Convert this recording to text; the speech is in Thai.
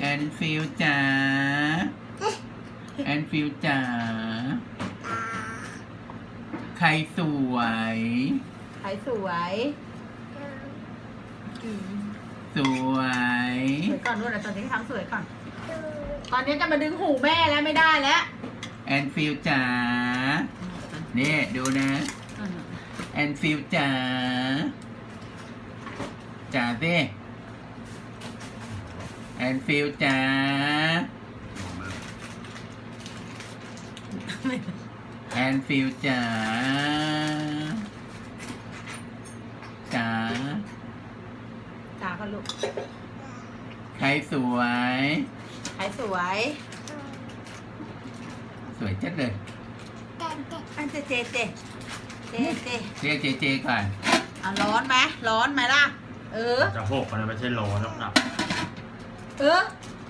แอนฟิลจ๋าแอนฟิลจ๋าใครสวย ใครสวยอืมสวยสวยก่อนด้วยนะตอนนี้ทำสวยก่อน ตอนนี้จะมาดึงหูแม่แล้วไม่ได้แล้ว แอนฟิลจ๋านี่ดูนะ แอนฟิลจ๋าจ๋าสิ แอนฟิลจ๋าแอนฟิลจ๋าจ๋าตาก็ลูกใครสวยใครสวย สวยจัดเลยอันเจเจเจเจเจเรียกเจเจก่อนอะร้อนไหมร้อนไหมล่ะ เออ จะหกมันไม่ใช่โลนหรอกนะ เออ